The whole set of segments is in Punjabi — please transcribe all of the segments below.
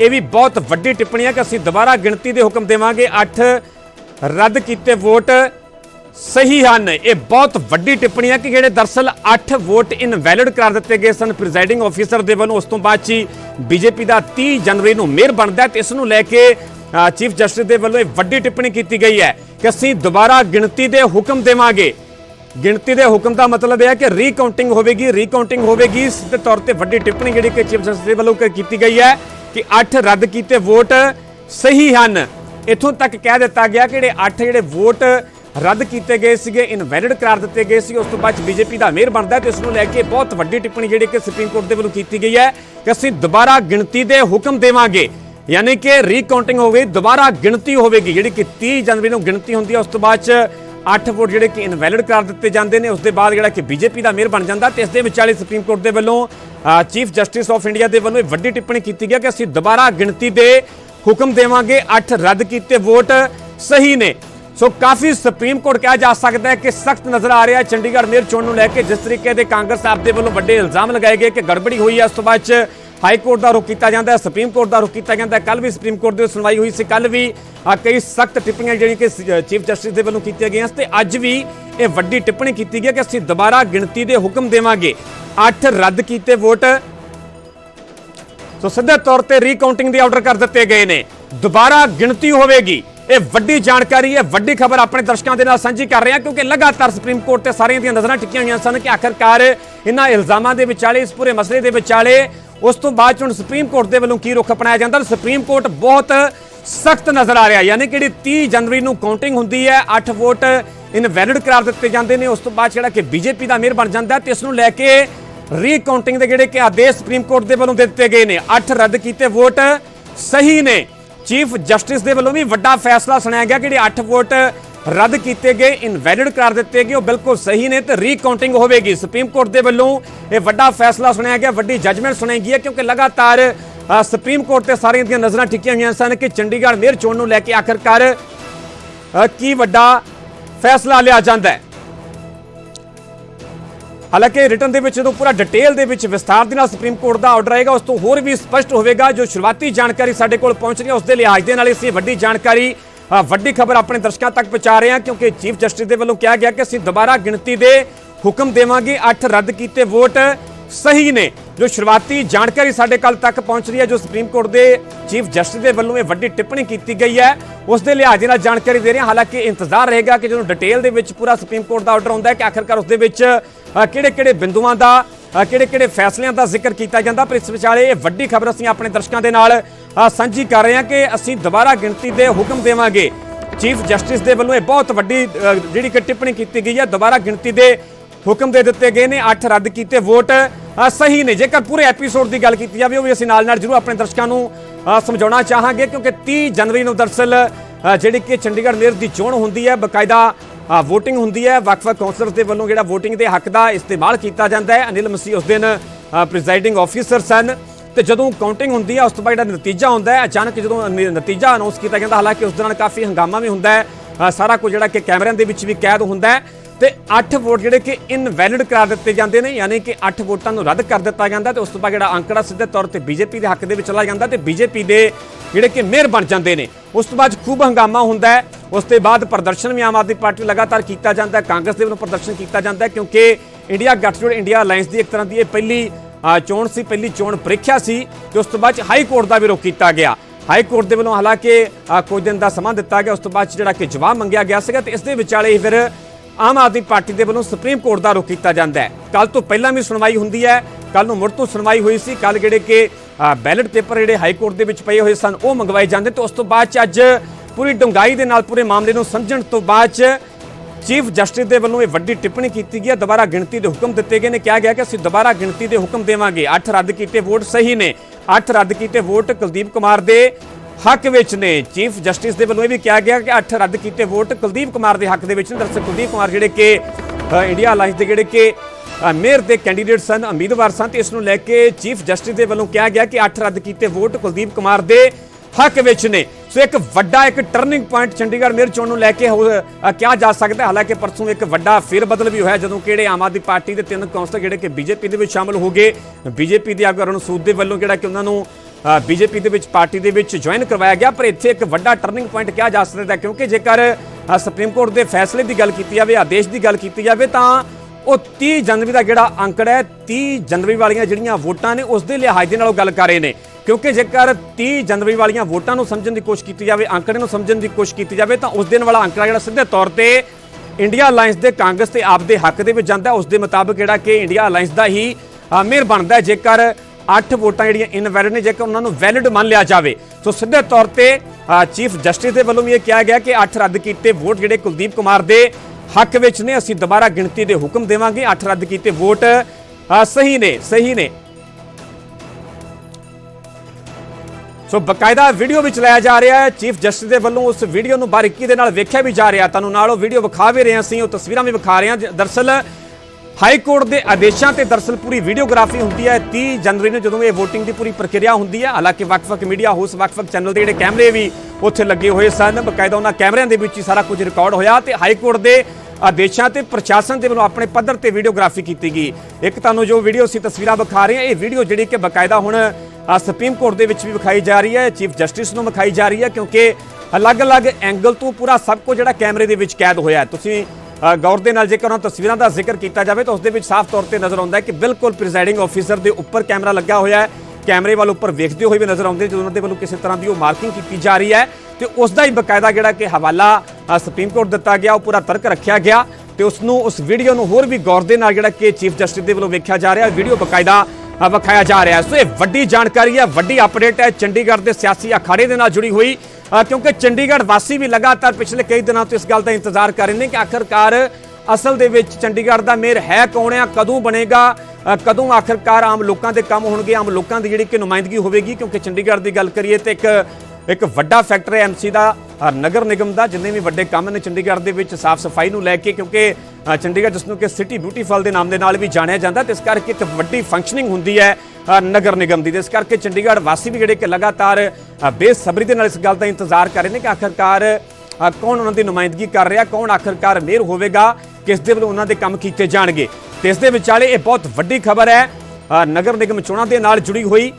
ਇਹ ਵੀ ਬਹੁਤ ਵੱਡੀ ਟਿੱਪਣੀ ਹੈ ਕਿ ਅਸੀਂ ਦੁਬਾਰਾ ਗਿਣਤੀ ਦੇ ਹੁਕਮ ਦੇਵਾਂਗੇ। 8 ਰੱਦ ਕੀਤੇ ਵੋਟ ਸਹੀ ਹਨ। ਇਹ ਬਹੁਤ ਵੱਡੀ ਟਿੱਪਣੀ ਹੈ ਕਿ ਜਿਹੜੇ ਦਰਸਲ 8 ਵੋਟ ਇਨਵੈਲਿਡ ਕਰ ਦਿੱਤੇ ਗਏ ਸਨ ਪ੍ਰੀਜ਼ਾਈਡਿੰਗ ਆਫੀਸਰ ਦੇ ਵੱਲੋਂ, ਉਸ ਤੋਂ ਬਾਅਦ 'ਚ ਹੀ ਬੀਜੇਪੀ ਦਾ 30 ਜਨਵਰੀ ਨੂੰ ਮੇਅਰ ਬਣਦਾ ਹੈ ਤੇ ਇਸ ਨੂੰ ਲੈ ਕੇ ਚੀਫ ਜਸਟਿਸ ਦੇ ਵੱਲੋਂ ਇਹ ਵੱਡੀ ਟਿੱਪਣੀ ਕੀਤੀ ਗਈ ਹੈ ਕਿ ਅਸੀਂ ਦੁਬਾਰਾ ਗਿਣਤੀ ਦੇ ਹੁਕਮ ਦੇਵਾਂਗੇ। ਗਿਣਤੀ ਦੇ ਹੁਕਮ ਦਾ ਮਤਲਬ ਇਹ ਹੈ ਕਿ ਰੀਕਾਊਂਟਿੰਗ ਹੋਵੇਗੀ ਰੀਕਾਊਂਟਿੰਗ ਹੋਵੇਗੀ। ਸਿੱਧੇ ਤੌਰ ਤੇ ਵੱਡੀ ਟਿੱਪਣੀ ਜਿਹੜੀ ਕਿ ਚੀਫ ਜਸਟਿਸ ਦੇ ਵੱਲੋਂ ਕੀਤੀ ਗਈ ਹੈ। ਕਿ 8 ਰੱਦ ਕੀਤੇ ਵੋਟ ਸਹੀ ਹਨ। ਇਥੋਂ ਤੱਕ ਕਹਿ ਦਿੱਤਾ ਗਿਆ ਕਿ ਜਿਹੜੇ 8 ਜਿਹੜੇ ਵੋਟ ਰੱਦ ਕੀਤੇ ਗਏ ਸੀਗੇ ਇਨਵੈਲਿਡ ਕਰਾਰ ਦਿੱਤੇ ਗਏ ਸੀ, ਉਸ ਤੋਂ ਬਾਅਦ ਬੀਜੇਪੀ ਦਾ ਮੇਅਰ ਬਣਦਾ ਹੈ ਤੇ ਇਸ ਨੂੰ ਲੈ ਕੇ ਬਹੁਤ ਵੱਡੀ ਟਿੱਪਣੀ ਜਿਹੜੀ ਕਿ ਸੁਪਰੀਮ ਕੋਰਟ ਦੇ ਵੱਲੋਂ ਕੀਤੀ ਗਈ ਹੈ ਕਿ ਅਸੀਂ ਦੁਬਾਰਾ ਗਿਣਤੀ ਦੇ ਹੁਕਮ ਦੇਵਾਂਗੇ। ਯਾਨੀ ਕਿ ਰੀਕਾਊਂਟਿੰਗ ਹੋਵੇ ਦੁਬਾਰਾ ਗਿਣਤੀ ਹੋਵੇਗੀ। ਜਿਹੜੀ ਕਿ 30 ਜਨਵਰੀ ਨੂੰ ਗਿਣਤੀ ਹੁੰਦੀ ਹੈ, ਉਸ ਤੋਂ ਬਾਅਦ ਚ 8 ਵੋਟ ਜਿਹੜੇ ਕਿ ਇਨਵੈਲਿਡ ਕਰਾਰ ਦਿੱਤੇ ਜਾਂਦੇ ਨੇ, ਉਸ ਦੇ ਬਾਅਦ ਜਿਹੜਾ ਕਿ ਬੀਜੇਪੀ ਦਾ ਮੇਅਰ ਬਣ ਜਾਂਦਾ ਤੇ ਇਸ ਦੇ ਵਿਚਾਲੇ ਸੁਪਰੀਮ ਕੋਰਟ ਦੇ ਵੱਲੋਂ ਚੀਫ ਜਸਟਿਸ ਆਫ ਇੰਡੀਆ ਦੇ ਵੱਲੋਂ ਇਹ ਵੱਡੀ ਟਿੱਪਣੀ ਕੀਤੀ ਗਈ ਕਿ ਅਸੀਂ ਦੁਬਾਰਾ ਗਿਣਤੀ ਦੇ ਹੁਕਮ ਦੇਵਾਂਗੇ 8 ਰੱਦ ਕੀਤੇ ਵੋਟ ਸਹੀ ਨੇ। ਸੋ ਕਾਫੀ ਸੁਪਰੀਮ ਕੋਰਟ ਕਿਹਾ ਜਾ ਸਕਦਾ ਹੈ ਕਿ ਸਖਤ ਨਜ਼ਰ ਆ ਰਿਹਾ ਹੈ। ਚੰਡੀਗੜ੍ਹ ਮੇਅਰ ਚੋਣ ਨੂੰ ਲੈ ਕੇ ਜਿਸ ਤਰੀਕੇ ਦੇ ਕਾਂਗਰਸ ਆਪ ਦੇ ਵੱਲੋਂ ਵੱਡੇ ਇਲਜ਼ਾਮ ਲਗਾਏ ਗਏ ਕਿ ਗੜਬੜੀ ਹੋਈ ਹੈ, ਉਸ ਤੋਂ ਬਾਅਦ ਚ ਹਾਈ ਕੋਰਟ ਦਾ ਰੁਖ ਕੀਤਾ ਜਾਂਦਾ ਹੈ, ਸੁਪਰੀਮ ਕੋਰਟ ਦਾ ਰੁਖ ਕੀਤਾ ਜਾਂਦਾ ਹੈ। ਕੱਲ ਵੀ ਸੁਪਰੀਮ ਕੋਰਟ ਦੇ ਸੁਣਵਾਈ ਹੋਈ ਸੀ। ਕੱਲ ਵੀ ਆ ਕਈ ਸਖਤ ਟਿੱਪਣੀਆਂ ਜਿਹੜੀਆਂ ਕਿ ਚੀਫ ਜਸਟਿਸ ਦੇ ਵੱਲੋਂ ਕੀਤੀਆਂ ਗਈਆਂ ਤੇ ਅੱਜ ਵੀ ਇਹ ਵੱਡੀ ਟਿੱਪਣੀ ਕੀਤੀ ਗਈ ਹੈ ਕਿ ਅਸੀਂ ਦੁਬਾਰਾ ਗਿਣਤੀ ਦੇ ਹੁਕਮ ਦੇਵਾਂਗੇ। 8 ਰੱਦ ਕੀਤੇ ਵੋਟ। ਸੋ ਸਿੱਧੇ ਤੌਰ ਤੇ ਰੀਕਾਊਂਟਿੰਗ ਦੇ ਆਰਡਰ ਕਰ ਦਿੱਤੇ ਗਏ ਨੇ। ਦੁਬਾਰਾ ਗਿਣਤੀ ਹੋਵੇਗੀ। ਇਹ ਵੱਡੀ ਜਾਣਕਾਰੀ ਹੈ ਵੱਡੀ ਖਬਰ ਆਪਣੇ ਦਰਸ਼ਕਾਂ ਦੇ ਨਾਲ ਸਾਂਝੀ ਕਰ ਰਹੇ ਹਾਂ ਕਿਉਂਕਿ ਲਗਾਤਾਰ ਸੁਪਰੀਮ ਕੋਰਟ ਤੇ ਸਾਰਿਆਂ ਦੀਆਂ ਨਜ਼ਰਾਂ ਟਿਕੀਆਂ ਹੋਈਆਂ ਸਨ ਕਿ ਆਖਰਕਾਰ ਇਹਨਾਂ ਇਲਜ਼ਾਮਾਂ ਦੇ ਵਿਚਾਲੇ, ਇਸ ਪੂਰੇ ਮਸਲੇ ਦੇ ਵਿਚਾਲੇ ਉਸ ਤੋਂ ਬਾਅਦ 'ਚ ਹੁਣ ਸੁਪਰੀਮ ਕੋਰਟ ਦੇ ਵੱਲੋਂ ਕੀ ਰੁਖ ਅਪਣਾਇਆ ਜਾਂਦਾ? ਸੁਪਰੀਮ ਕੋਰਟ ਬਹੁਤ ਸਖਤ ਨਜ਼ਰ ਆ ਰਿਹਾ, ਯਾਨੀ ਕਿ ਜਿਹੜੀ 30 ਜਨਵਰੀ ਨੂੰ ਕਾਊਂਟਿੰਗ ਹੁੰਦੀ ਹੈ 8 ਵੋਟ ਇਨਵੈਲਿਡ ਕਰਾਰ ਦਿੱਤੇ ਜਾਂਦੇ ਨੇ, ਉਸ ਤੋਂ ਬਾਅਦ ਜਿਹੜਾ ਕਿ ਬੀਜੇਪੀ ਦਾ ਮੇਅਰ ਬਣ ਜਾਂਦਾ ਹੈ ਤੇ ਇਸ ਨੂੰ ਲੈ ਕੇ ਰੀਕਾਊਂਟਿੰਗ ਦੇ ਜਿਹੜੇ ਕਿ ਆਦੇਸ਼ ਸੁਪਰੀਮ ਕੋਰਟ ਦੇ ਵੱਲੋਂ ਦੇ ਦਿੱਤੇ ਗਏ ਨੇ। 8 ਰੱਦ ਕੀਤੇ ਵੋਟ ਸਹੀ ਨੇ। ਚੀਫ ਜਸਟਿਸ ਦੇ ਵੱਲੋਂ ਵੀ ਵੱਡਾ ਫੈਸਲਾ ਸੁਣਾਇਆ ਗਿਆ ਕਿ ਜਿਹੜੇ 8 ਵੋਟ ਰੱਦ ਕੀਤੇ ਗਏ ਇਨਵੈਲਿਡ ਕਰ ਦਿੱਤੇ ਗਏ, ਉਹ ਬਿਲਕੁਲ ਸਹੀ ਨੇ ਤੇ ਰੀਕਾਊਂਟਿੰਗ ਹੋਵੇਗੀ। ਸੁਪਰੀਮ ਕੋਰਟ ਦੇ ਵੱਲੋਂ ਇਹ ਵੱਡਾ ਫੈਸਲਾ ਸੁਣਿਆ ਗਿਆ, ਵੱਡੀ ਜੱਜਮੈਂਟ ਸੁਣਾਈ ਗਈ ਹੈ, ਕਿਉਂਕਿ ਲਗਾਤਾਰ ਸੁਪਰੀਮ ਕੋਰਟ ਤੇ ਸਾਰੀਆਂ ਦੀਆਂ ਨਜ਼ਰਾਂ ਟਿਕੀਆਂ ਹੋਈਆਂ ਸਨ ਕਿ ਚੰਡੀਗੜ੍ਹ ਮੇਅਰ ਚੋਣ ਨੂੰ ਲੈ ਕੇ ਆਖਰਕਾਰ ਕੀ ਵੱਡਾ ਫੈਸਲਾ ਲਿਆ ਜਾਂਦਾ ਹੈ। ਹਾਲਾਂਕਿ ਰਿਟਰਨ ਦੇ ਵਿੱਚ ਜਦੋਂ ਪੂਰਾ ਡਿਟੇਲ ਦੇ ਵਿੱਚ ਵਿਸਥਾਰ ਦੇ ਨਾਲ ਸੁਪਰੀਮ ਕੋਰਟ ਦਾ ਆਰਡਰ ਆਏਗਾ, ਉਸ ਤੋਂ ਹੋਰ ਵੀ ਸਪਸ਼ਟ ਹੋਵੇਗਾ, ਜੋ ਸ਼ੁਰੂਆਤੀ ਜਾਣਕਾਰੀ ਸਾਡੇ ਕੋਲ ਪਹੁੰਚ ਰਹੀ ਹੈ, ਉਸ ਦੇ ਲਿਹਾਜ਼ ਦੇ ਨਾਲ ਅਸੀਂ ਵੱਡੀ ਜਾਣਕਾਰੀ ਵੱਡੀ ਖਬਰ ਆਪਣੇ ਦਰਸ਼ਕਾਂ ਤੱਕ ਪਹੁੰਚਾ ਰਹੇ ਹਾਂ ਕਿਉਂਕਿ ਚੀਫ ਜਸਟਿਸ ਦੇ ਵੱਲੋਂ ਕਿਹਾ ਗਿਆ ਕਿ ਅਸੀਂ ਦੁਬਾਰਾ ਗਿਣਤੀ ਦੇ ਹੁਕਮ ਦੇਵਾਂਗੇ 8 ਰੱਦ ਕੀਤੇ ਵੋਟ ਸਹੀ ਨੇ। ਜੋ ਸ਼ੁਰੂਆਤੀ ਜਾਣਕਾਰੀ ਸਾਡੇ ਕੱਲ ਤੱਕ ਪਹੁੰਚ ਰਹੀ ਹੈ, ਜੋ ਸੁਪਰੀਮ ਕੋਰਟ ਦੇ ਚੀਫ ਜਸਟਿਸ ਦੇ ਵੱਲੋਂ ਇਹ ਵੱਡੀ ਟਿੱਪਣੀ ਕੀਤੀ ਗਈ ਹੈ, ਉਸ ਦੇ ਲਿਹਾਜ਼ ਨਾਲ ਜਾਣਕਾਰੀ ਦੇ ਰਹੇ ਹਾਂ। ਹਾਲਾਂਕਿ ਇੰਤਜ਼ਾਰ ਰਹੇਗਾ ਕਿ ਜਦੋਂ ਡਿਟੇਲ ਦੇ ਵਿੱਚ ਪੂਰਾ ਸੁਪਰੀਮ ਕੋਰਟ ਦਾ ਆਰਡਰ ਆਉਂਦਾ ਹੈ ਕਿ ਆਖਰਕਾਰ ਉਸ ਦੇ ਵਿੱਚ ਕਿਹੜੇ-ਕਿਹੜੇ ਬਿੰਦੂਆਂ ਦਾ ਕਿਹੜੇ-ਕਿਹੜੇ ਫੈਸਲਿਆਂ ਦਾ ਜ਼ਿਕਰ ਕੀਤਾ ਜਾਂਦਾ, ਪਰ ਇਸ ਵਿਚਾਲੇ ਇਹ ਵੱਡੀ ਖਬਰ ਅਸੀਂ ਆਪਣੇ ਦਰਸ਼ਕਾਂ ਦੇ ਨਾਲ ਸਾਂਝੀ ਕਰ ਰਹੇ ਹਾਂ ਕਿ ਅਸੀਂ ਦੁਬਾਰਾ ਗਿਣਤੀ ਦੇ ਹੁਕਮ ਦੇਵਾਂਗੇ। ਚੀਫ ਜਸਟਿਸ ਦੇ ਵੱਲੋਂ ਇਹ ਬਹੁਤ ਵੱਡੀ ਜਿਹੜੀ ਕਿ ਟਿੱਪਣੀ ਕੀਤੀ ਗਈ ਹੈ ਦੁਬਾਰਾ ਗਿਣਤੀ ਦੇ ਹੁਕਮ ਦੇ ਦਿੱਤੇ ਗਏ ਨੇ 8 ਰੱਦ ਕੀਤੇ ਵੋਟ ਸਹੀ ਨੇ। ਜੇਕਰ ਪੂਰੇ ਐਪੀਸੋਡ ਦੀ ਗੱਲ ਕੀਤੀ ਜਾਵੇ ਉਹ ਵੀ ਅਸੀਂ ਨਾਲ ਨਾਲ ਜਰੂਰ ਆਪਣੇ ਦਰਸ਼ਕਾਂ ਨੂੰ ਸਮਝਾਉਣਾ ਚਾਹਾਂਗੇ ਕਿਉਂਕਿ 30 ਜਨਵਰੀ ਨੂੰ ਦਰਸਲ ਜਿਹੜੀ ਕਿ ਚੰਡੀਗੜ੍ਹ ਮੇਅਰ ਦੀ ਚੋਣ ਹੁੰਦੀ ਹੈ ਬਕਾਇਦਾ ਅ, VOTING ਹੁੰਦੀ ਹੈ ਵੱਖ-ਵੱਖ ਕੌਂਸਲਰਸ ਦੇ ਵੱਲੋਂ ਜਿਹੜਾ VOTING ਦੇ ਹੱਕ ਦਾ ਇਸਤੇਮਾਲ ਕੀਤਾ ਜਾਂਦਾ ਹੈ। ਅਨਿਲ ਮਸੀਹ ਉਸ ਦਿਨ ਪ੍ਰੀਜ਼ਾਈਡਿੰਗ ਆਫੀਸਰ ਸਨ। ਤੇ ਜਦੋਂ ਕਾਊਂਟਿੰਗ ਹੁੰਦੀ ਹੈ ਉਸ ਤੋਂ ਬਾਅਦ ਜਿਹੜਾ ਨਤੀਜਾ ਹੁੰਦਾ ਹੈ, ਅਚਾਨਕ ਜਦੋਂ ਨਤੀਜਾ ਅਨਾਉਂਸ ਕੀਤਾ ਜਾਂਦਾ, ਹਾਲਾਂਕਿ ਉਸ ਦੌਰਾਨ ਕਾਫੀ ਹੰਗਾਮਾ ਵੀ ਹੁੰਦਾ ਹੈ ਸਾਰਾ ਕੁਝ ਜਿਹੜਾ ਕਿ ਕੈਮਰਿਆਂ ਦੇ ਵਿੱਚ ਵੀ ਕੈਦ ਹੁੰਦਾ ਹੈ ਤੇ 8 ਵੋਟ ਜਿਹੜੇ ਕਿ ਇਨਵੈਲਿਡ ਕਰਾ ਦਿੱਤੇ ਜਾਂਦੇ ਨੇ, ਯਾਨੀ ਕਿ 8 ਵੋਟਾਂ ਨੂੰ ਰੱਦ ਕਰ ਦਿੱਤਾ ਜਾਂਦਾ ਤੇ ਉਸ ਤੋਂ ਬਾਅਦ ਜਿਹੜਾ ਅੰਕੜਾ ਸਿੱਧੇ ਤੌਰ ਤੇ ਬੀਜੇਪੀ ਦੇ ਹੱਕ ਦੇ ਵਿੱਚ ਚਲਾ ਜਾਂਦਾ ਤੇ ਬੀਜੇਪੀ ਦੇ ਜਿਹੜੇ ਕਿ ਮੇਅਰ ਬਣ ਜਾਂਦੇ ਨੇ। ਉਸ ਤੋਂ ਬਾਅਦ ਖੂਬ ਹੰਗਾਮਾ ਹੁੰਦਾ ਹੈ, ਉਸ ਤੋਂ ਬਾਅਦ ਪ੍ਰਦਰਸ਼ਨ ਵੀ ਆਮ ਆਦਮੀ ਪਾਰਟੀ ਲਗਾਤਾਰ ਕੀਤਾ ਜਾਂਦਾ ਹੈ, ਕਾਂਗਰਸ ਦੇ ਵੱਲੋਂ ਪ੍ਰਦਰਸ਼ਨ ਕੀਤਾ ਜਾਂਦਾ ਹੈ, ਕਿਉਂਕਿ ਇੰਡੀਆ ਗੱਠਜੋੜ, ਇੰਡੀਆ ਅਲਾਈਅੰਸ ਦੀ ਇੱਕ ਤਰ੍ਹਾਂ ਦੀ ਇਹ ਪਹਿਲੀ ਚੋਣ ਸੀ, ਪਹਿਲੀ ਚੋਣ ਪ੍ਰੀਖਿਆ ਸੀ ਤੇ ਉਸ ਤੋਂ ਬਾਅਦ 'ਚ ਹਾਈ ਕੋਰਟ ਦਾ ਵੀ ਰੋਕ ਕੀਤਾ ਗਿਆ। ਹਾਈ ਕੋਰਟ ਦੇ ਵੱਲੋਂ ਹਾਲਾਂਕਿ ਕੁਝ ਦਿਨ ਦਾ ਸਮਾਂ ਦਿੱਤਾ ਗਿਆ, ਉਸ ਤੋਂ ਬਾਅਦ 'ਚ ਜਿਹੜਾ ਕਿ ਜਵਾਬ ਮੰਗਿਆ ਗਿਆ ਸੀਗਾ ਤੇ ਇਸ ਦੇ ਵਿਚਾਲੇ ਹੀ ਫਿਰ ਆਮ ਆਦਮੀ ਪਾਰਟੀ ਦੇ ਵੱਲੋਂ ਸੁਪਰੀਮ ਕੋਰਟ ਦਾ ਰੁਖ ਕੀਤਾ ਜਾਂਦਾ ਹੈ। ਕੱਲ ਤੋਂ ਪਹਿਲਾਂ ਵੀ ਸੁਣਵਾਈ ਹੁੰਦੀ ਹੈ ਕੱਲ ਨੂੰ ਮੁੜ ਤੋਂ ਸੁਣਵਾਈ ਹੋਈ ਸੀ ਕੱਲ ਜਿਹੜੇ ਕਿ ਬੈਲਟ ਪੇਪਰ ਜਿਹੜੇ ਹਾਈ ਕੋਰਟ ਦੇ ਵਿੱਚ ਪਏ ਹੋਏ ਸਨ, ਉਹ ਮੰਗਵਾਏ ਜਾਂਦੇ ਤੇ ਉਸ ਤੋਂ ਬਾਅਦ ਚ ਅੱਜ ਪੂਰੀ ਡੂੰਘਾਈ ਦੇ ਨਾਲ ਪੂਰੇ ਮਾਮਲੇ ਨੂੰ ਸਮਝਣ ਤੋਂ ਬਾਅਦ ਚ ਚੀਫ ਜਸਟਿਸ ਦੇ ਵੱਲੋਂ ਇਹ ਵੱਡੀ ਟਿੱਪਣੀ ਕੀਤੀ ਗਈ ਹੈ। ਦੁਬਾਰਾ ਗਿਣਤੀ ਦੇ ਹੁਕਮ ਦਿੱਤੇ ਗਏ ਨੇ। ਕਿਹਾ ਗਿਆ ਕਿ ਅਸੀਂ ਦੁਬਾਰਾ ਗਿਣਤੀ ਦੇ ਹੁਕਮ ਦੇਵਾਂਗੇ। 8 ਰੱਦ ਕੀਤੇ ਵੋਟ ਸਹੀ ਨੇ। 8 ਰੱਦ ਕੀਤੇ ਵੋਟ ਕੁਲਦੀਪ ਕੁਮਾਰ ਦੇ ਹੱਕ ਵਿੱਚ ਨੇ। ਚੀਫ ਜਸਟਿਸ ਦੇ ਵੱਲੋਂ ਇਹ ਵੀ ਕਿਹਾ ਗਿਆ ਕਿ 8 ਰੱਦ ਕੀਤੇ ਵੋਟ ਕੁਲਦੀਪ ਕੁਮਾਰ ਦੇ ਹੱਕ ਦੇ ਵਿੱਚ ਨੇ। ਦਰਅਸਲ ਕੁਲਦੀਪ ਕੁਮਾਰ ਜਿਹੜੇ ਕਿ ਇੰਡੀਆ ਅਲਾਈਅੰਸ ਦੇ ਜਿਹੜੇ ਕਿ ਮੇਅਰ ਦੇ ਕੈਂਡੀਡੇਟ ਸਨ, ਉਮੀਦਵਾਰ ਸਨ, ਤੇ ਇਸ ਨੂੰ ਲੈ ਕੇ ਚੀਫ ਜਸਟਿਸ ਦੇ ਵੱਲੋਂ ਕਿਹਾ ਗਿਆ ਕਿ 8 ਰੱਦ ਕੀਤੇ ਵੋਟ ਕੁਲਦੀਪ ਕੁਮਾਰ ਦੇ ਹੱਕ ਵਿੱਚ ਨੇ। ਸੋ ਇੱਕ ਵੱਡਾ, ਇੱਕ ਟਰਨਿੰਗ ਪੁਆਇੰਟ ਚੰਡੀਗੜ੍ਹ ਮੇਅਰ ਚੋਣ ਨੂੰ ਲੈ ਕੇ ਹੋ- ਕਿਹਾ ਜਾ ਸਕਦਾ ਹੈ। ਹਾਲਾਂਕਿ ਪਰਸੋਂ ਇੱਕ ਵੱਡਾ ਫੇਰ ਬਦਲ ਵੀ ਹੋਇਆ, ਜਦੋਂ ਕਿਹੜੇ ਆਮ ਆਦਮੀ ਪਾਰਟੀ ਦੇ ਤਿੰਨ ਕੌਂਸਲਰ ਜਿਹੜੇ ਕਿ ਬੀਜੇਪੀ ਦੇ ਵਿੱਚ ਸ਼ਾਮਲ ਹੋ ਗਏ, ਬੀਜੇਪੀ ਦੇ ਆਗੂ ਅਰੁਣ ਸੂਦ ਦੇ ਵੱਲੋਂ ਜਿਹੜਾ ਕਿ ਉਹਨਾਂ ਨੂੰ ਬੀਜੇਪੀ ਦੇ ਵਿੱਚ ਪਾਰਟੀ ਦੇ ਵਿੱਚ ਜੁਆਇਨ ਕਰਵਾਇਆ ਗਿਆ, ਪਰ ਇੱਥੇ ਇੱਕ ਵੱਡਾ ਟਰਨਿੰਗ ਪੁਆਇੰਟ ਕਿਹਾ ਜਾ ਸਕਦਾ ਹੈ, ਕਿਉਂਕਿ ਜੇਕਰ ਸੁਪਰੀਮ ਕੋਰਟ ਦੇ ਫੈਸਲੇ ਦੀ ਗੱਲ ਕੀਤੀ ਜਾਵੇ, ਆਦੇਸ਼ ਦੀ ਗੱਲ ਕੀਤੀ ਜਾਵੇ, ਤਾਂ ਉਹ 30 ਜਨਵਰੀ ਦਾ ਜਿਹੜਾ ਅੰਕੜਾ ਹੈ 30 ਜਨਵਰੀ ਵਾਲੀਆਂ ਜਿਹੜੀਆਂ ਵੋਟਾਂ ਨੇ, ਉਸ ਦੇ ਲਿਹਾਜ਼ ਦੇ ਨਾਲ ਉਹ ਗੱਲ ਕਰ ਰਹੇ ਨੇ ਕਿਉਂਕਿ ਜੇਕਰ 30 ਜਨਵਰੀ ਵਾਲੀਆਂ ਵੋਟਾਂ ਨੂੰ ਸਮਝਣ ਦੀ ਕੋਸ਼ਿਸ਼ ਕੀਤੀ ਜਾਵੇ ਅੰਕੜੇ ਨੂੰ ਸਮਝਣ ਦੀ ਕੋਸ਼ਿਸ਼ ਕੀਤੀ ਜਾਵੇ ਤਾਂ ਉਸ ਦਿਨ ਵਾਲਾ ਅੰਕੜਾ ਜਿਹੜਾ ਸਿੱਧੇ ਤੌਰ ਤੇ ਇੰਡੀਆ ਅਲਾਈਅੰਸ ਦੇ ਕਾਂਗਰਸ ਤੇ ਆਪ ਦੇ ਹੱਕ ਦੇ ਵਿੱਚ ਜਾਂਦਾ ਉਸ ਦੇ ਮੁਤਾਬਕ ਜਿਹੜਾ ਕਿ ਇੰਡੀਆ ਅਲਾਈਅੰਸ ਦਾ ਹੀ ਅ, ਬਣਦਾ ਜੇਕਰ 8 ਵੋਟਾਂ ਜਿਹੜੀਆਂ ਇਨਵੈਲਿਡ ਨੇ ਜੇਕਰ ਉਹਨਾਂ ਨੂੰ ਵੈਲਿਡ ਮੰਨ ਲਿਆ ਜਾਵੇ ਸੋ ਸਿੱਧੇ ਤੌਰ ਤੇ ਚੀਫ ਜਸਟਿਸ ਦੇ ਵੱਲੋਂ ਵੀ ਇਹ ਕਿਹਾ ਗਿਆ ਕਿ 8 ਰੱਦ ਕੀਤੇ ਵੋਟ ਜਿਹੜੇ ਕੁਲਦੀਪ ਕੁਮਾਰ ਦੇ ਹੱਕ ਵਿੱਚ ਨੇ ਅਸੀਂ ਦੁਬਾਰਾ ਗਿਣਤੀ ਦੇ ਹੁਕਮ ਦੇਵਾਂਗੇ। 8 ਰੱਦ ਕੀਤੇ ਵੋਟ ਸਹੀ ਨੇ ਸਹੀ ਨੇ। ਸੋ ਬਕਾਇਦਾ ਵੀਡੀਓ ਵਿੱਚ ਲਾਇਆ ਜਾ ਰਿਹਾ ਹੈ। ਚੀਫ ਜਸਟਿਸ ਦੇ ਵੱਲੋਂ ਉਸ ਵੀਡੀਓ ਨੂੰ ਬਾਰੀਕੀ ਦੇ ਨਾਲ ਵੇਖਿਆ ਵੀ ਜਾ ਰਿਹਾ। ਤੁਹਾਨੂੰ ਨਾਲ ਉਹ ਵੀਡੀਓ ਵਿਖਾ ਵੀ ਰਹੇ ਹਾਂ। ਅਸੀਂ ਉਹ ਤਸਵੀਰਾਂ ਵੀ ਵਿਖਾ ਰਹੇ ਹਾਂ। ਦਰਸਲ ਹਾਈ ਕੋਰਟ ਦੇ ਆਦੇਸ਼ਾਂ ਤੇ ਦਰਸਲ ਪੂਰੀ ਵੀਡੀਓਗ੍ਰਾਫੀ ਹੁੰਦੀ ਹੈ। 30 ਜਨਵਰੀ ਨੂੰ ਜਦੋਂ ਇਹ ਵੋਟਿੰਗ ਦੀ ਪੂਰੀ ਪ੍ਰਕਿਰਿਆ ਹੁੰਦੀ ਹੈ, ਹਾਲਾਂਕਿ ਵੱਖ-ਵੱਖ ਮੀਡੀਆ ਹਾਊਸ ਵੱਖ-ਵੱਖ ਚੈਨਲ ਦੇ ਜਿਹੜੇ ਕੈਮਰੇ ਵੀ ਉੱਥੇ ਲੱਗੇ ਹੋਏ ਸਨ। ਬਕਾਇਦਾ ਉਹਨਾਂ ਕੈਮਰਿਆਂ ਦੇ ਵਿੱਚ ਹੀ ਸਾਰਾ ਕੁਝ ਰਿਕਾਰਡ ਹੋਇਆ ਤੇ ਹਾਈ ਕੋਰਟ ਦੇ ਆਦੇਸ਼ਾਂ ਤੇ ਪ੍ਰਸ਼ਾਸਨ ਦੇ ਵੱਲੋਂ ਆਪਣੇ ਪੱਧਰ ਤੇ ਵੀਡੀਓਗ੍ਰਾਫੀ ਕੀਤੀ ਗਈ। ਇੱਕ ਤੁਹਾਨੂੰ ਜੋ ਵੀਡੀਓ ਸੀ ਤਸਵੀਰਾਂ ਵਿਖਾ ਰਹੇ ਹਾਂ, ਇਹ ਵੀਡੀਓ ਜਿਹੜੀ ਕਿ ਬਕਾਇਦਾ ਹੁਣ ਸੁਪਰੀਮ ਕੋਰਟ ਦੇ ਵਿੱਚ ਵੀ ਵਿਖਾਈ ਜਾ ਰਹੀ ਹੈ, ਚੀਫ ਜਸਟਿਸ ਨੂੰ ਵਿਖਾਈ ਜਾ ਰਹੀ ਹੈ, ਕਿਉਂਕਿ ਅਲੱਗ-ਅਲੱਗ ਐਂਗਲ ਤੋਂ ਪੂਰਾ ਸਭ ਕੁਝ ਜਿਹੜਾ ਕੈਮਰੇ ਦੇ ਵਿੱਚ ਕੈਦ ਹੋਇਆ ਹੈ। ਤੁਸੀਂ ਗੌਰ ਦੇ ਨਾਲ ਜੇਕਰ ਉਹਨਾਂ ਤਸਵੀਰਾਂ ਦਾ ਜ਼ਿਕਰ ਕੀਤਾ ਜਾਵੇ, ਤਾਂ ਉਸ ਦੇ ਵਿੱਚ ਸਾਫ਼ ਤੌਰ ਤੇ ਨਜ਼ਰ ਆਉਂਦਾ ਹੈ ਕਿ ਬਿਲਕੁਲ ਪ੍ਰੀਜ਼ਾਈਡਿੰਗ ਆਫੀਸਰ ਦੇ ਉੱਪਰ ਕੈਮਰਾ ਲੱਗਾ ਹੋਇਆ ਹੈ। ਕੈਮਰੇ ਵੱਲ ਉੱਪਰ ਵੇਖਦੇ ਹੋਏ ਵੀ ਨਜ਼ਰ ਆਉਂਦੇ ਨੇ, ਜਦੋਂ ਉਹਨਾਂ ਦੇ ਵੱਲੋਂ ਕਿਸੇ ਤਰ੍ਹਾਂ ਦੀ ਉਹ ਮਾਰਕਿੰਗ ਕੀਤੀ ਜਾ ਰਹੀ ਹੈ ਤੇ ਉਸ ਦਾ ਹੀ ਬਕਾਇਦਾ ਜਿਹੜਾ ਕਿ ਹਵਾਲਾ ਸੁਪਰੀਮ ਕੋਰਟ ਦਿੱਤਾ ਗਿਆ, ਉਹ ਪੂਰਾ ਤਰਕ ਰੱਖਿਆ ਗਿਆ ਤੇ ਉਸ ਨੂੰ, ਉਸ ਵੀਡੀਓ ਨੂੰ ਹੋਰ ਵੀ ਗੌਰ ਦੇ ਨਾਲ ਜਿਹੜਾ ਕਿ ਚੀਫ ਜਸਟਿਸ ਦੇ ਵੱਲੋਂ ਵੇਖਿਆ ਜਾ ਰਿਹਾ ਵੀਡੀਓ ਬਕਾਇਦਾ ਵਿਖਾਇਆ ਜਾ ਰਿਹਾ ਹੈ। ਸੋ ਇਹ ਵੱਡੀ ਜਾਣਕਾਰੀ ਹੈ, ਵੱਡੀ ਅਪਡੇਟ ਹੈ। ਚੰਡੀਗੜ੍ਹ ਦੇ ਸਿਆਸੀ ਅਖਾੜੇ ਦੇ ਨਾਲ ਜੁੜੀ ਹੋਈ ਕਿਉਂਕਿ ਚੰਡੀਗੜ੍ਹ ਵਾਸੀ ਵੀ ਲਗਾਤਾਰ ਪਿਛਲੇ ਕਈ ਦਿਨਾਂ ਤੋਂ ਇਸ ਗੱਲ ਦਾ ਇੰਤਜ਼ਾਰ ਕਰ ਰਹੇ ਨੇ ਕਿ ਆਖਰਕਾਰ ਅਸਲ ਦੇ ਵਿੱਚ ਚੰਡੀਗੜ੍ਹ ਦਾ ਮੇਅਰ ਹੈ ਕੌਣ ਆ ਕਦੋਂ ਬਣੇਗਾ ਕਦੋਂ ਆਖਰਕਾਰ ਆਮ ਲੋਕਾਂ ਦੇ ਕੰਮ ਹੋਣਗੇ, ਆਮ ਲੋਕਾਂ ਦੀ ਜਿਹੜੀ ਕਿ ਨੁਮਾਇੰਦਗੀ ਹੋਵੇਗੀ, ਕਿਉਂਕਿ ਚੰਡੀਗੜ੍ਹ ਦੀ ਗੱਲ ਕਰੀਏ ਤੇ ਇੱਕ ਇੱਕ ਵੱਡਾ ਫੈਕਟਰ ਹੈ ਐਮਸੀ ਦਾ। ਨਗਰ ਨਿਗਮ ਦਾ ਜਿੰਨੇ ਵੀ ਵੱਡੇ ਕੰਮ ਨੇ ਚੰਡੀਗੜ੍ਹ ਦੇ ਵਿੱਚ ਸਾਫ਼ ਸਫ਼ਾਈ ਨੂੰ ਲੈ ਕੇ, ਕਿਉਂਕਿ ਚੰਡੀਗੜ੍ਹ ਜਿਸ ਨੂੰ ਕਿ ਸਿਟੀ ਬਿਊਟੀਫੁਲ ਦੇ ਨਾਮ ਦੇ ਨਾਲ ਵੀ ਜਾਣਿਆ ਜਾਂਦਾ ਤੇ ਇਸ ਕਰਕੇ ਇੱਕ ਵੱਡੀ ਫੰਕਸ਼ਨਿੰਗ ਹੁੰਦੀ ਹੈ ਨਗਰ ਨਿਗਮ ਦੀ। ਤੇ ਇਸ ਕਰਕੇ ਚੰਡੀਗੜ੍ਹ ਵਾਸੀ ਵੀ ਜਿਹੜੇ ਕਿ ਲਗਾਤਾਰ ਬੇਸਬਰੀ ਦੇ ਨਾਲ ਇਸ ਗੱਲ ਦਾ ਇੰਤਜ਼ਾਰ ਕਰ ਰਹੇ ਨੇ ਕਿ ਆਖਰਕਾਰ ਕੌਣ ਉਹਨਾਂ ਦੀ ਨੁਮਾਇੰਦਗੀ ਕਰ ਰਿਹਾ, ਕੌਣ ਆਖਰਕਾਰ ਮੇਅਰ ਹੋਵੇਗਾ, ਕਿਸ ਦੇ ਵੱਲੋਂ ਉਹਨਾਂ ਦੇ ਕੰਮ ਕੀਤੇ ਜਾਣਗੇ। ਤੇ ਇਸ ਦੇ ਵਿਚਾਲੇ ਇਹ ਬਹੁਤ ਵੱਡੀ ਖਬਰ ਹੈ ਨਗਰ ਨਿਗਮ ਚੋਣਾਂ ਦੇ ਨਾਲ ਜੁੜੀ ਹੋਈ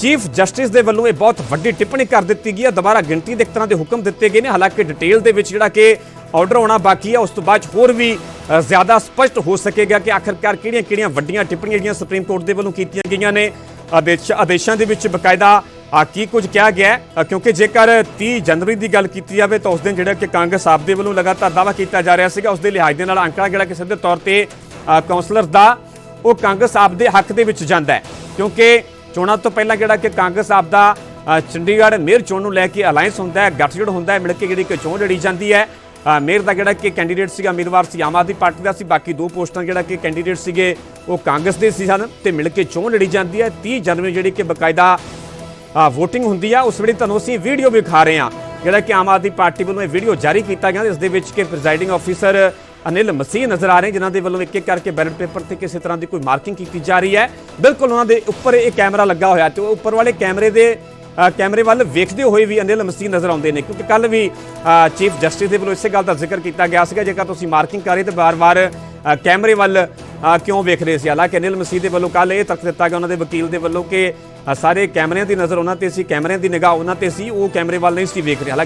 ਚੀਫ ਜਸਟਿਸ ਦੇ ਵੱਲੋਂ ਇਹ ਬਹੁਤ ਵੱਡੀ ਟਿੱਪਣੀ ਕਰ ਦਿੱਤੀ ਗਈ ਹੈ। ਦੁਬਾਰਾ ਗਿਣਤੀ ਦੇ ਇੱਕ ਤਰ੍ਹਾਂ ਦੇ ਹੁਕਮ ਦਿੱਤੇ ਗਏ ਨੇ। ਹਾਲਾਂਕਿ ਡਿਟੇਲ ਦੇ ਵਿੱਚ ਜਿਹੜਾ ਕਿ ਆਰਡਰ ਆਉਣਾ ਬਾਕੀ ਹੈ ਉਸ ਤੋਂ ਬਾਅਦ 'ਚ ਹੋਰ ਵੀ ਜ਼ਿਆਦਾ ਸਪਸ਼ਟ ਹੋ ਸਕੇਗਾ ਕਿ ਆਖਰਕਾਰ ਕਿਹੜੀਆਂ-ਕਿਹੜੀਆਂ ਵੱਡੀਆਂ ਟਿੱਪਣੀਆਂ ਜਿਹੜੀਆਂ ਸੁਪਰੀਮ ਕੋਰਟ ਦੇ ਵੱਲੋਂ ਕੀਤੀਆਂ ਗਈਆਂ ਨੇ। ਆਦੇਸ਼ ਆਦੇਸ਼ਾਂ ਦੇ ਵਿੱਚ ਬਕਾਇਦਾ ਆ ਕੀ ਕੁਝ ਕਿਹਾ ਗਿਆ ਕਿਉਂਕਿ ਜੇਕਰ 30 ਜਨਵਰੀ ਦੀ ਗੱਲ ਕੀਤੀ ਜਾਵੇ ਤਾਂ ਉਸ ਦਿਨ ਜਿਹੜਾ ਕਿ ਕਾਂਗਰਸ ਆਪ ਦੇ ਵੱਲੋਂ ਲਗਾਤਾਰ ਦਾਅਵਾ ਕੀਤਾ ਜਾ ਰਿਹਾ ਸੀਗਾ। ਉਸ ਦੇ ਲਿਹਾਜ਼ ਦੇ ਨਾਲ ਅੰਕੜਾ ਜਿਹੜਾ ਕਿ ਸਿੱਧੇ ਤੌਰ ਤੇ ਅ, ਕਾਉਂਸਲਰ ਦਾ ਉਹ ਕਾਂਗਰਸ ਆਪ ਦੇ ਹੱਕ ਦੇ ਵਿੱਚ ਜਾਂਦਾ ਹੈ। ਕਿਉਂਕਿ ਚੋਣਾਂ ਤੋਂ ਪਹਿਲਾਂ ਜਿਹੜਾ ਕਿ ਕਾਂਗਰਸ ਆਪ ਦਾ ਚੰਡੀਗੜ੍ਹ ਮੇਅਰ ਚੋਣ ਨੂੰ ਲੈ ਕੇ ਅਲਾਈਅੰਸ ਹੁੰਦਾ ਹੈ, ਗੱਠਜੋੜ ਹੁੰਦਾ ਹੈ, ਮਿਲ ਕੇ ਜਿਹੜੀ ਕਿ ਚੋਣ ਲੜੀ ਜਾਂਦੀ ਹੈ। ਮੇਅਰ ਦਾ ਜਿਹੜਾ ਕਿ ਕੈਂਡੀਡੇਟ ਸੀਗਾ ਉਮੀਦਵਾਰ ਸੀ, ਆਮ ਆਦਮੀ ਪਾਰਟੀ ਦਾ ਸੀ, ਬਾਕੀ ਦੋ ਪੋਸਟਾਂ ਜਿਹੜਾ ਕਿ ਕੈਂਡੀਡੇਟ ਸੀਗੇ ਉਹ ਕਾਂਗਰਸ ਦੇ ਸੀ ਸਨ ਤੇ ਮਿਲ ਕੇ ਚੋਣ ਲੜੀ ਜਾਂਦੀ ਹੈ। 30 ਜਨਵਰੀ ਜਿਹੜੀ ਕਿ ਬਕਾਇਦਾ ਵੋਟਿੰਗ ਹੁੰਦੀ ਆ, ਉਸ ਵੇਲੇ ਤੁਹਾਨੂੰ ਅਸੀਂ ਵੀਡੀਓ ਵੀ ਖਾ ਰਹੇ ਹਾਂ। ਜਿਹੜਾ ਕਿ ਆਮ ਆਦਮੀ ਪਾਰਟੀ ਵੱਲੋਂ ਇਹ ਵੀਡੀਓ ਜਾਰੀ ਕੀਤਾ ਗਿਆ, ਇਸ ਦੇ ਵਿੱਚ ਕਿ ਪ੍ਰੀਜ਼ਾਈਡਿੰਗ ਆਫੀਸਰ ਅਨਿਲ ਮਸੀਹ ਨਜ਼ਰ ਆ ਰਹੇ ਜਿਨ੍ਹਾਂ ਦੇ ਵੱਲੋਂ ਇੱਕ ਇੱਕ ਕਰਕੇ ਬੈਲਟ ਪੇਪਰ ਤੇ ਕਿਸੇ ਤਰ੍ਹਾਂ ਦੀ ਕੋਈ ਮਾਰਕਿੰਗ ਕੀਤੀ ਜਾ ਰਹੀ ਹੈ। ਬਿਲਕੁਲ ਉਹਨਾਂ ਦੇ ਉੱਪਰ ਇਹ ਕੈਮਰਾ ਲੱਗਾ ਹੋਇਆ ਤੇ ਉੱਪਰ ਵਾਲੇ ਕੈਮਰੇ ਦੇ ਕੈਮਰੇ ਵੱਲ ਵੇਖਦੇ ਹੋਏ ਵੀ ਅਨਿਲ ਮਸੀਹ ਨਜ਼ਰ ਆਉਂਦੇ ਨੇ ਕਿਉਂਕਿ ਕੱਲ ਵੀ ਚੀਫ ਜਸਟਿਸ ਦੇ ਵੱਲੋਂ ਇਸੇ ਗੱਲ ਦਾ ਜ਼ਿਕਰ ਕੀਤਾ ਗਿਆ ਸੀਗਾ ਜੇਕਰ ਤੁਸੀਂ ਮਾਰਕਿੰਗ ਕਰ ਰਹੇ ਤੇ ਬਾਰ-ਬਾਰ ਅ, ਕੈਮਰੇ ਵੱਲ ਕਿਉਂ ਵੇਖ ਰਹੇ ਸੀ? ਹਾਲਾਂਕਿ ਅਨਿਲ ਮਸੀਹ ਦੇ ਵੱਲੋਂ ਕੱਲ ਇਹ ਤੱਕ ਦਿੱਤਾ ਗਿਆ ਉਹਨਾਂ ਦੇ ਵਕੀਲ ਦੇ ਵੱਲੋਂ ਕਿ ਸਾਰੇ ਕੈਮਰਿਆਂ ਦੀ ਨਜ਼ਰ ਉਹਨਾਂ ਤੇ ਸੀ ਕੈਮਰਿਆਂ ਦੀ ਨਿਗਾਹ ਉਹਨਾਂ ਤੇ ਸੀ ਉਹ ਕੈਮਰੇ ਵੱਲ ਨਹੀਂ ਸੀ ਵੇਖ ਰਹੇ। ਹਾਲਾਂਕਿ